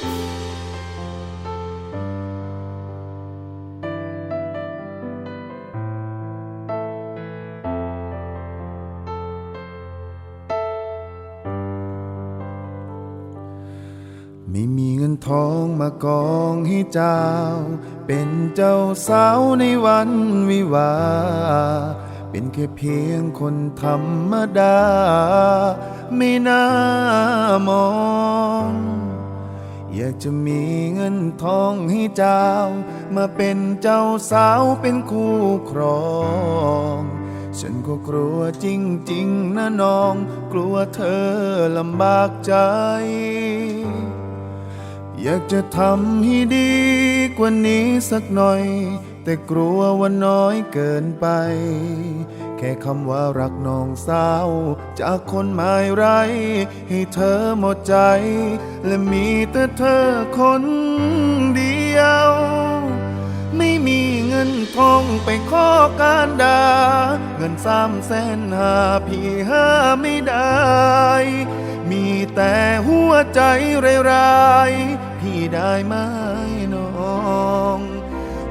ไม่มีเงินทองมากองให้เจ้า เป็นเจ้าสาวในวันวิวา เป็นแค่เพียงคนธรรมดา ไม่น่ามอง อยากจะมีเงินทองให้เจ้า มาเป็นเจ้าสาวเป็นคู่ครอง ฉันก็กลัวจริงๆนะน้อง กลัวเธอลำบากใจ อยากจะทำให้ดีกว่านี้สักหน่อย แต่กลัวว่าน้อยเกินไป แค่คำว่ารักน้องสาว จากคนหมายไร ให้เธอหมดใจ และมีแต่เธอคนเดียว ไม่มีเงินทองไปขอการดา เงินสามแสนหาพี่หาไม่ได้ มีแต่หัวใจร้ายๆพี่ได้ไหมน้อง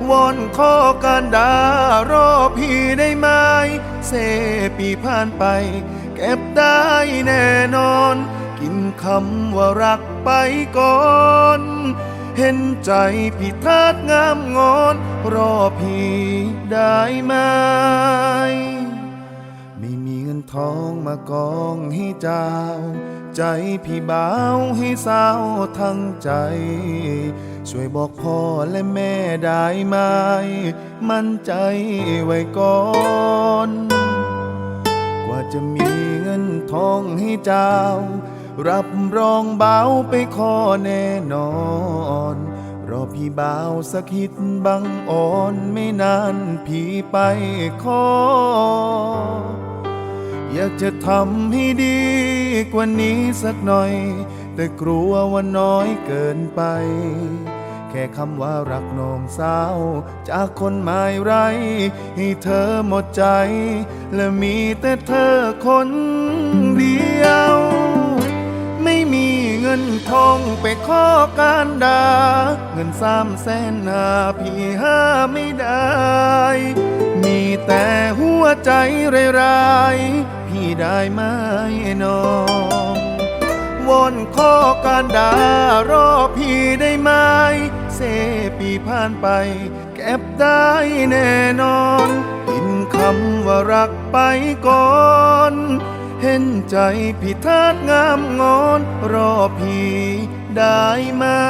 วอนขอการดารอพี่ได้ไหมเซปีผ่านไป เก็บได้แน่นอน กินคำว่ารักไปก่อนเห็นใจพี่ทัดงามงอน รอพี่ได้ไหม นทองมากองให้เจ้า ใจพี่บ่าวให้สาวทั้งใจ ช่วยบอกพ่อและแม่ได้ไหม มั่นใจไว้ก่อน กว่าจะมีเงินทองให้เจ้า รับรองเบาไปขอแน่นอนรอพี่บ่าวสักคิดบังอ่อนไม่นานพี่ไปขอ อยากจะทำให้ดีกว่านี้สักหน่อย แต่กลัวว่าน้อยเกินไป แค่คำว่ารักน้องสาว จากคนหมายไร ให้เธอหมดใจ และมีแต่เธอคนเดียว ไม่มีเงินทองไปขอการดา เงินสามแสนหาพี่หาไม่ได้ มีแต่หัวใจร้ายๆ ได้ไหมน้องวอนขอการดารอพี่ได้ไหมเซปีผ่านไป เก็บได้แน่นอนกินคำว่ารักไปก่อนเห็นใจพี่ทัดงามงอน รอพี่ได้ไหมา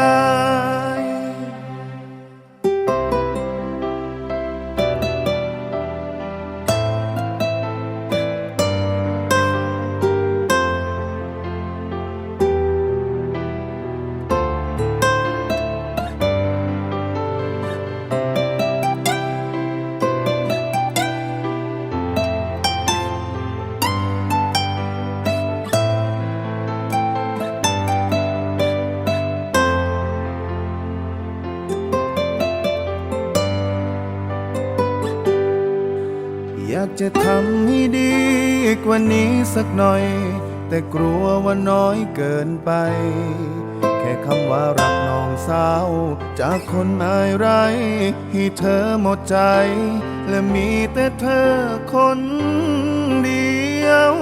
จะทำให้ดีกว่านี้สักหน่อย แต่กลัวว่าน้อยเกินไป แค่คำว่ารักน้องสาว จากคนหมายไร ให้เธอหมดใจ และมีแต่เธอคนเดียว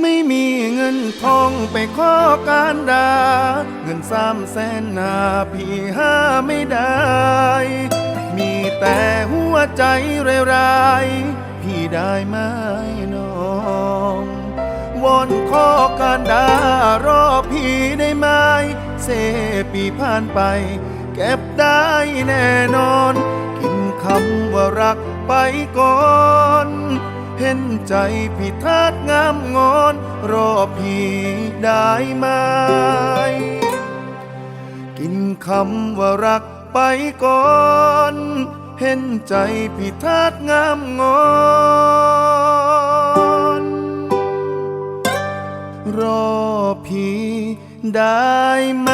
ไม่มีเงินทองไปขอการดา เงินสามแสนนาพี่หาไม่ได้ แต่หัวใจร้ายพี่ได้ไหมน้องวอนขอการดารอพี่ได้ไหมเซปีผ่านไป เก็บได้แน่นอน กินคำว่ารักไปก่อนเห็นใจพี่ทัดงามงอน รอพี่ได้ไหม กินคำว่ารักไปก่อน เห็นใจพี่ทัดงามงอนรอพี่ได้ไหม